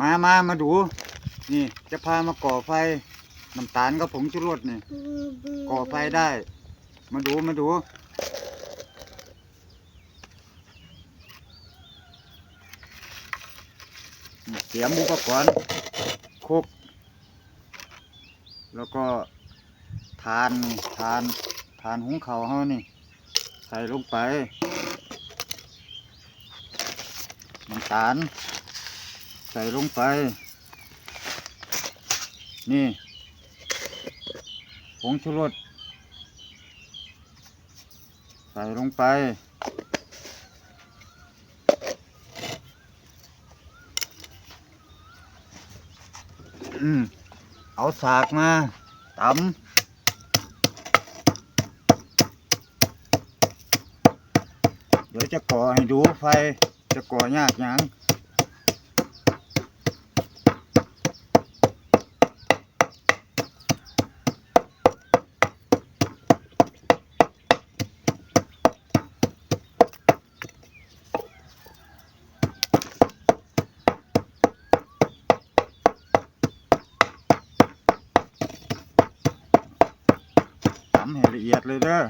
มามามาดู นี่จะพามาก่อไฟน้ำตาลกับผงชูรสนี่ ก่อไฟได้ มาดูมาดูเตรียมอุปกรณ์ครบแล้วก็ทานนี่ทานทานหุงเขาเฮานี่ ใส่ลงไปน้ำตาล ใส่ลงไป นี่ผงชูรสใส่ลงไปอืมเอาสากมาตำเดี๋ยวจะก่อให้ดูไฟจะก่อยากยัง เอียดเลยเด้อ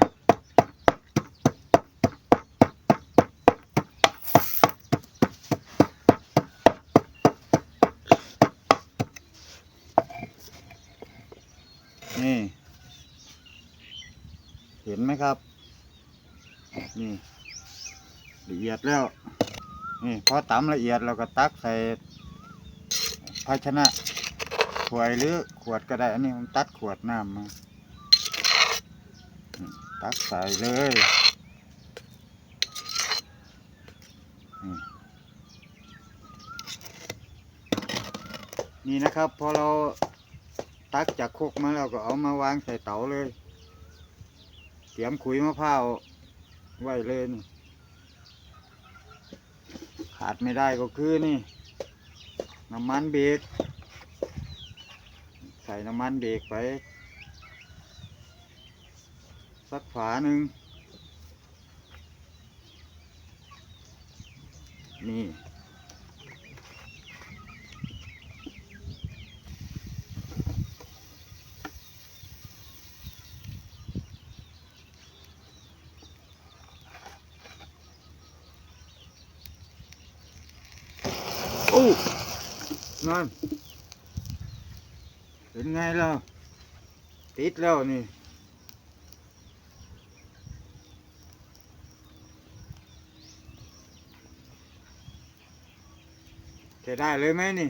นี่ เห็นไหมครับ นี่ ละเอียดแล้ว นี่พอตำละเอียดเราก็ตักใส่ภาชนะ ขวดหรือขวดก็ได้ อันนี้ผมตัดขวดน้ำมา ตักใส่เลยนี่นะครับ พอเราตักจากโคกมาแล้วก็เอามาวางใส่เตาเลยเตรียมขุยมะพร้าวไว้เลยนี่ขาดไม่ได้ก็คือนี่ น้ำมันเบรกใส่น้ำมันเบรกไป สักฝาหนึ่งนี่โอ้นั่นเป็นไงล่ะติดแล้วนี่ จะได้เลยไหมนี่